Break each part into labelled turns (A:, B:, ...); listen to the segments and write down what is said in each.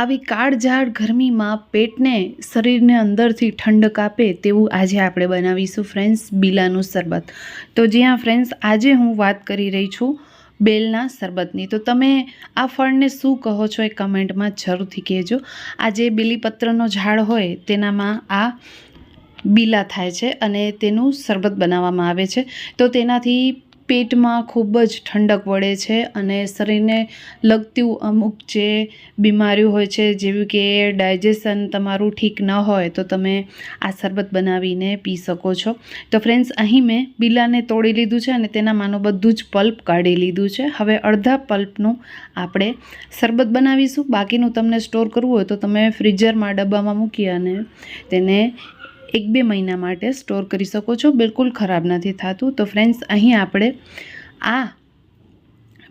A: આવી કાળઝાળ ગરમીમાં પેટને શરીરને અંદરથી ઠંડક આપે તેવું આજે આપણે બનાવીશું ફ્રેન્ડ્સ, બીલાનું શરબત. તો જ્યાં ફ્રેન્ડ્સ, આજે હું વાત કરી રહી છું બેલના શરબતની. તો તમે આ ફળને શું કહો છો એ કમેન્ટમાં જરૂરથી કહેજો. આ જે બીલીપત્રનો ઝાડ હોય તેનામાં આ બીલા થાય છે અને તેનું શરબત બનાવવામાં આવે છે. તો તેનાથી પેટમાં ખૂબ જ ઠંડક વળે છે અને શરીરને લગતી અમુક જે બીમારીઓ હોય છે, જેવી કે ડાયજેશન તમારું ઠીક ન હોય તો તમે આ શરબત બનાવીને પી શકો છો. તો ફ્રેન્ડ્સ, અહીં મેં બીલાને તોડી લીધું છે અને તેનામાંનું બધું જ પલ્પ કાઢી લીધું છે. હવે અડધા પલ્પનું આપણે શરબત બનાવીશું. બાકીનું તમને સ્ટોર કરવું હોય તો તમે ફ્રીઝરમાં ડબ્બામાં મૂકી અને તેને એક બે મહિના માટે સ્ટોર કરી શકો છો. બિલકુલ ખરાબ નથી થતું. તો ફ્રેન્ડ્સ, અહીં આપણે આ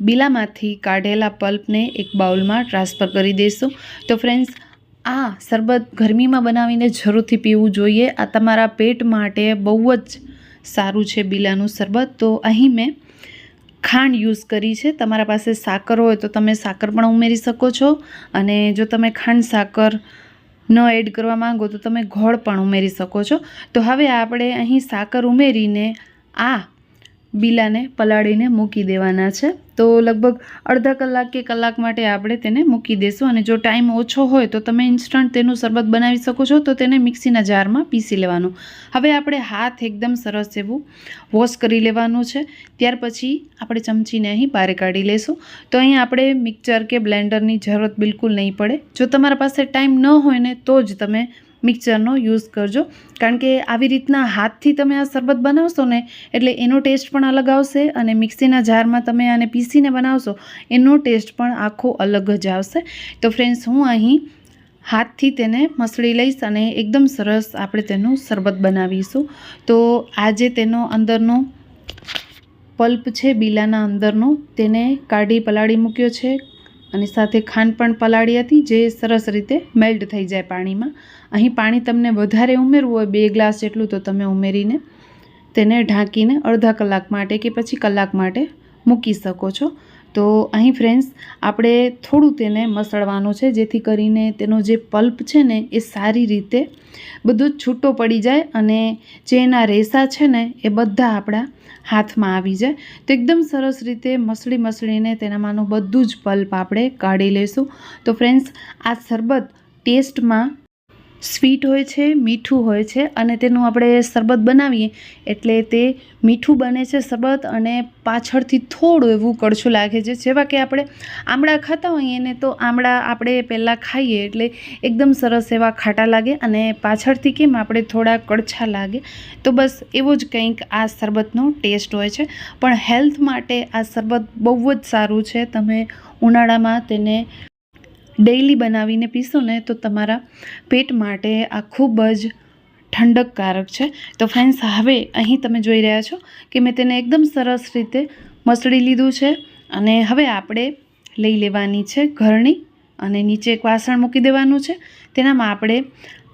A: બીલામાંથી કાઢેલા પલ્પને એક બાઉલમાં ટ્રાન્સફર કરી દઈશું. તો ફ્રેન્ડ્સ, આ શરબત ગરમીમાં બનાવીને જરૂરથી પીવું જોઈએ. આ તમારા પેટ માટે બહુ જ સારું છે બીલાનું શરબત. તો અહીં મેં ખાંડ યુઝ કરી છે. તમારા પાસે સાકર હોય તો તમે સાકર પણ ઉમેરી શકો છો. અને જો તમે ખાંડ સાકર ન એડ કરવા માંગો તો તમે ગોળ પણ ઉમેરી શકો છો. તો હવે આપણે અહીં સાકર ઉમેરીને આ બીલાને પલાળીને મૂકી દેવાના છે. તો લગભગ અડધા કલાક કે કલાક માટે આપણે તેને મૂકી દેશું અને જો ટાઈમ ઓછો હોય તો તમે ઇન્સ્ટન્ટ તેનું શરબત બનાવી શકો છો, તો તેને મિક્સીના જારમાં પીસી લેવાનું. હવે આપણે હાથ એકદમ સરસ એવું વોશ કરી લેવાનું છે. ત્યાર પછી આપણે ચમચીને અહીં બહાર કાઢી લેશું. તો અહીં આપણે મિક્સર કે બ્લેન્ડરની જરૂરત બિલકુલ નહીં પડે. જો તમારા પાસે ટાઈમ ન હોય ને તો જ તમે મિક્સરનો યુઝ કરજો. કારણ કે આવી રીતના હાથથી તમે આ શરબત બનાવશો ને, એટલે એનો ટેસ્ટ પણ અલગ આવશે અને મિક્સીના જારમાં તમે આને પીસીને બનાવશો, એનો ટેસ્ટ પણ આખો અલગ જ આવશે. તો ફ્રેન્ડ્સ હું અહીં હાથથી તેને મસળી લઈશ અને એકદમ સરસ આપણે તેનું શરબત બનાવીશું. તો આજે તેનો અંદરનો પલ્પ છે, બીલાના અંદરનો, તેને કાઢી પલાળી મૂક્યો છે. અને સાથે ખાંડ પણ પલાળી હતી, જે સરસ રીતે મેલ્ટ થઈ જાય પાણીમાં. અહીં પાણી તમને વધારે ઉમેરવું હોય, બે ગ્લાસ જેટલું તો તમે ઉમેરીને તેને ઢાંકીને અડધા કલાક માટે કે પછી કલાક માટે મૂકી શકો છો. તો અહીં ફ્રેન્ડ્સ આપણે થોડું તેને મસળવાનું છે, જેથી કરીને તેનો જે પલ્પ છે ને, એ સારી રીતે બધું છૂટો પડી જાય અને જે એના રેસા છે ને, એ બધા આપણા હાથમાં આવી જાય. તો એકદમ સરસ રીતે મસળી મસળીને તેનામાંનું બધું જ પલ્પ આપણે કાઢી લઈશું તો ફ્રેન્ડ્સ આ શરબત ટેસ્ટમાં સ્વીટ હોય છે, મીઠું હોય છે અને તેનું આપણે શરબત બનાવીએ એટલે તે મીઠું બને છે શરબત અને પાછળથી થોડું એવું કડછું લાગે છે. જેવા કે આપણે આમળા ખાતા હોઈએ ને તો આમળા આપણે પહેલાં ખાઈએ એટલે એકદમ સરસ એવા ખાટા લાગે અને પાછળથી કેમ આપણે થોડા કડછા લાગે. તો બસ એવો જ કંઈક આ શરબતનો ટેસ્ટ હોય છે. પણ હેલ્થ માટે આ શરબત બહુ જ સારું છે. તમે ઉનાળામાં તેને ડેઈલી બનાવીને પીશો ને તો તમારા પેટ માટે આ ખૂબ જ ઠંડકકારક છે. તો ફ્રેન્ડ્સ, હવે અહીં તમે જોઈ રહ્યા છો કે મેં તેને એકદમ સરસ રીતે મસળી લીધું છે અને હવે આપણે લઈ લેવાની છે ઘરણી અને નીચે એક વાસણ મૂકી દેવાનું છે. તેનામાં આપણે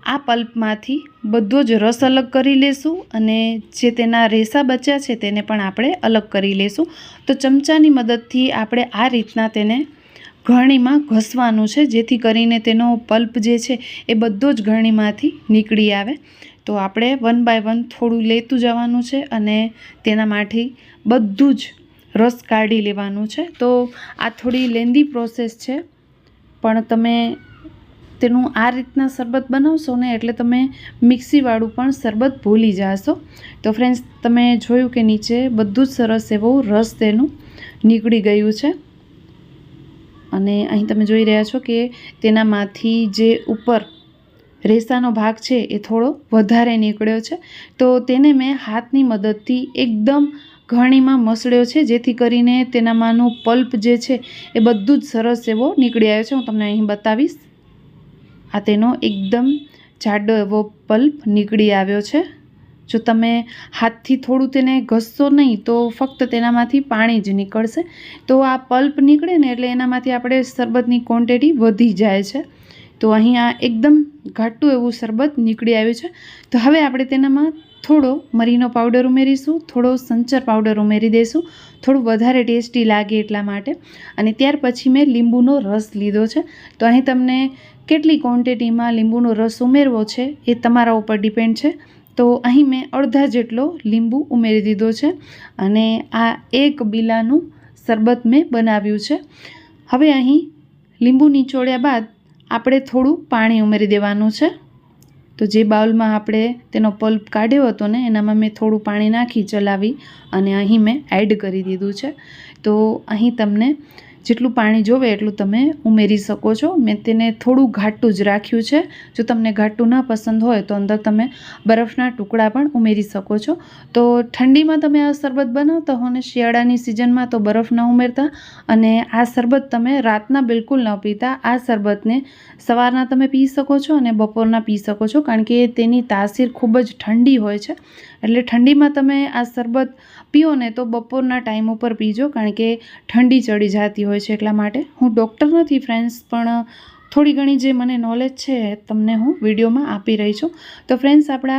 A: આ પલ્પમાંથી બધો જ રસ અલગ કરી લેશું અને જે તેના રેસા બચ્યા છે તેને પણ આપણે અલગ કરી લેશું. તો ચમચાની મદદથી આપણે આ રીતના તેને ગળણીમાં ઘસવાનું છે, જેથી કરીને તેનો પલ્પ જે છે એ બધો જ ઘરણીમાંથી નીકળી આવે. તો આપણે વન બાય વન થોડું લેતું જવાનું છે અને તેનામાંથી બધું જ રસ કાઢી લેવાનું છે. તો આ થોડી લેન્ધી પ્રોસેસ છે, પણ તમે તેનું આ રીતના શરબત બનાવશો ને એટલે તમે મિક્સીવાળું પણ શરબત ભૂલી જશો. તો ફ્રેન્ડ્સ તમે જોયું કે નીચે બધું જ સરસ એવો રસ તેનું નીકળી ગયું છે. અને અહીં તમે જોઈ રહ્યા છો કે તેનામાંથી જે ઉપર રેસાનો ભાગ છે એ થોડો વધારે નીકળ્યો છે. તો તેને મેં હાથની મદદથી એકદમ ઘણીમાં મસળ્યો છે, જેથી કરીને તેનામાંનું પલ્પ જે છે એ બધું જ સરસ એવો નીકળી આવ્યો છે. હું તમને અહીં બતાવીશ. આ તેનો એકદમ જાડો એવો પલ્પ નીકળી આવ્યો છે. જો તમે હાથથી થોડું તેને ઘસશો નહીં, તો ફક્ત તેનામાંથી પાણી જ નીકળશે. તો આ પલ્પ નીકળે ને એટલે એનામાંથી આપણે શરબતની ક્વોન્ટિટી વધી જાય છે. તો અહીં આ એકદમ ઘાટું એવું શરબત નીકળી આવ્યું છે. તો હવે આપણે તેનામાં થોડો મરીનો પાવડર ઉમેરીશું, થોડો સંચર પાવડર ઉમેરી દઈશું, થોડું વધારે ટેસ્ટી લાગે એટલા માટે. અને ત્યાર પછી મેં લીંબુનો રસ લીધો છે. તો અહીં તમને કેટલી ક્વોન્ટિટીમાં લીંબુનો રસ ઉમેરવો છે એ તમારા ઉપર ડિપેન્ડ છે. તો અહીં મેં અડધા જેટલો લીંબુ ઉમેરી દીધો છે અને આ એક બીલાનું શરબત મેં બનાવ્યું છે. હવે અહીં લીંબુ નીચોડ્યા બાદ આપણે થોડું પાણી ઉમેરી દેવાનું છે. તો જે બાઉલમાં આપણે તેનો પલ્પ કાઢ્યો હતો ને, એનામાં મેં થોડું પાણી નાખી ચલાવી અને અહીં મેં એડ કરી દીધું છે. તો અહીં તમને જેટલું પાણી જોવે એટલું તમે ઉમેરી શકો છો. મેં તેને થોડું ઘાટું જ રાખ્યું છે. જો તમને ઘાટું ના પસંદ હોય તો અંદર તમે બરફના ટુકડા પણ ઉમેરી શકો છો. તો ઠંડીમાં તમે આ શરબત બનાવતા હો ને શિયાળાની સિઝનમાં તો બરફ ન ઉમેરતા અને આ શરબત તમે રાતના બિલકુલ ન પીતા. આ શરબતને સવારના તમે પી શકો છો અને બપોરના પી શકો છો કારણ કે તેની તાસીર ખૂબ જ ઠંડી હોય છે. એટલે ઠંડીમાં તમે આ શરબત પીઓ ને તો બપોરના ટાઈમ ઉપર પીજો, કારણ કે ઠંડી ચડી જતી હોય છે એટલા માટે. હું ડૉક્ટર નથી, ફ્રેન્ડ્સ, પણ થોડી ઘણી જે મને નોલેજ છે તમને હું વિડીયોમાં આપી રહી છું. તો ફ્રેન્ડ્સ આપણા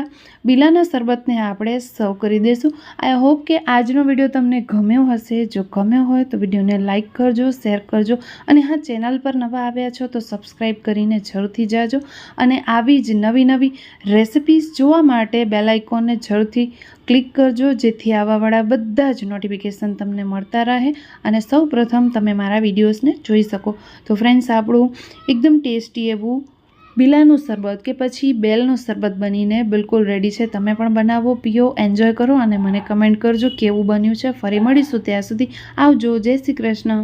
A: બીલાના શરબતને આપણે સર્વ કરી દઈશું. આઈ હોપ કે આજનો વીડિયો તમને ગમ્યો હશે. જો ગમ્યો હોય તો વિડીયોને લાઇક કરજો શેર કરજો અને હા ચેનલ પર નવા આવ્યા છો તો સબસ્ક્રાઈબ કરીને જરૂરથી જાજો. અને આવી જ નવી નવી રેસિપીઝ જોવા માટે બેલાઇકોનને જરૂરથી ક્લિક કરજો, જેથી આવાવાળા બધા જ નોટિફિકેશન તમને મળતા રહે અને સૌ પ્રથમ તમે મારા વિડીયોઝને જોઈ શકો. તો ફ્રેન્ડ્સ આપણું એકદમ ટેસ્ટી એવું બિલાનું શરબત કે પછી બેલનું શરબત બનીને બિલકુલ રેડી છે. તમે પણ બનાવો, પીઓ એન્જોય કરો અને મને કમેન્ટ કરજો કેવું બન્યું છે. ફરી મળીશું ત્યાં સુધી. આવજો. જય શ્રી કૃષ્ણ.